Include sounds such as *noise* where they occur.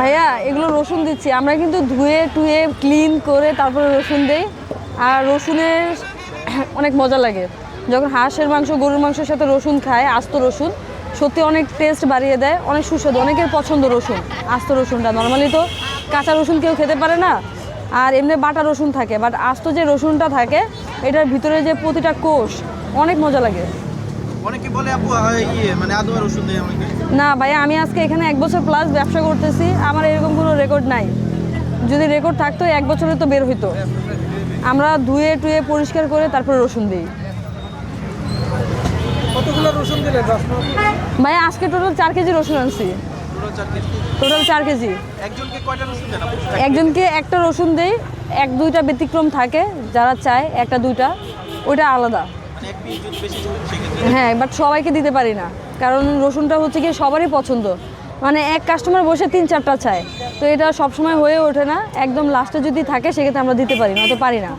ভাইয়া এগুলো রসুন দিচ্ছি। আমরা কিন্তু ধুয়ে টুয়ে ক্লিন করে তারপরে রসুন দেই। আর রসুনের *coughs* অনেক মজা লাগে। যখন হাঁসের মাংস গরুর মাংসের সাথে রসুন খায় আস্ত রসুন সত্যি অনেক টেস্ট বাড়িয়ে দেয় অনেক সুস্বাদু। অনেকের পছন্দ রসুন আস্ত রসুনটা। নর্মালি তো কাঁচা রসুন কেউ খেতে পারে না আর এমনি বাটা রসুন থাকে। বাট আস্ত যে রসুনটা থাকে এটার ভিতরে যে প্রতিটা কোষ অনেক মজা লাগে। অনেকে বলে আপু ইয়ে মানে আদু আর রসুন দেয় অনেকে। না ভাই আমি আজকে এখানে এক বছর প্লাস ব্যবসা করতেছি আমার এরকম কোনো রেকর্ড নাই। যদি রেকর্ড থাকতো এক বছরে তো বের হইতো। আমরা ধুয়ে টুয়ে পরিষ্কার করে তারপরে রসুন দিই। ভাই আজকে টোটাল চার কেজি রসুন আনছি। টোটাল চার কেজি। একজনকে একটা রসুন দেই এক দুইটা ব্যতিক্রম থাকে যারা চায় একটা দুইটা। ওইটা আলাদা। মানে হ্যাঁ বাট সবাইকে দিতে পারি না। কারণ রসুনটা হচ্ছে কি সবারই পছন্দ। মানে এক কাস্টমার বসে তিন চারটা চায়। তো এটা সবসময় হয়ে ওঠে না। একদম লাস্টে যদি থাকে, সেক্ষেত্রে আমরা দিতে পারি না। তো পারি না